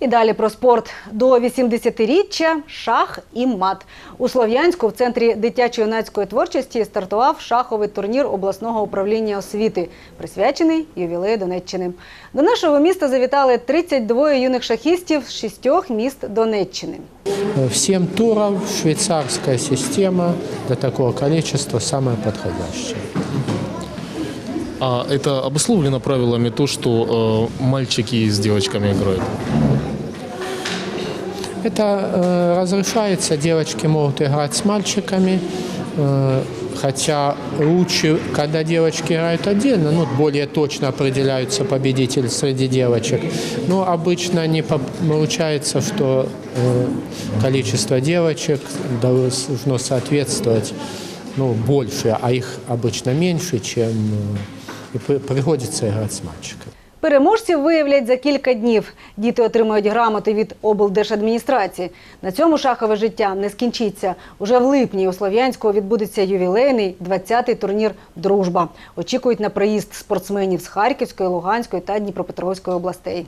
І далі про спорт. До 80-річчя шах і мат. У Слов'янську в центрі дитячо-юнацької творчості стартував шаховий турнір обласного управління освіти, присвячений ювілею Донеччини. До нашого міста завітали 32 юних шахістів з шістьох міст Донеччини. В 7 туров швейцарская система для такого количества самая подходящая. А это обусловлено правилами то, что э, мальчики с девочками играют? Это э, разрешается, девочки могут играть с мальчиками, э, хотя лучше, когда девочки играют отдельно, ну, более точно определяются победители среди девочек. Но обычно не по- получается, что э, количество девочек должно соответствовать ну, больше, а их обычно меньше, чем э, приходиться грати з мальчиками. Переможців виявлять за кілька днів. Діти отримають грамоти від облдержадміністрації. На цьому шахове життя не скінчиться. Уже в липні у Слов'янську відбудеться ювілейний 20-й турнір Дружба. Очікують на приїзд спортсменів з Харківської, Луганської та Дніпропетровської областей.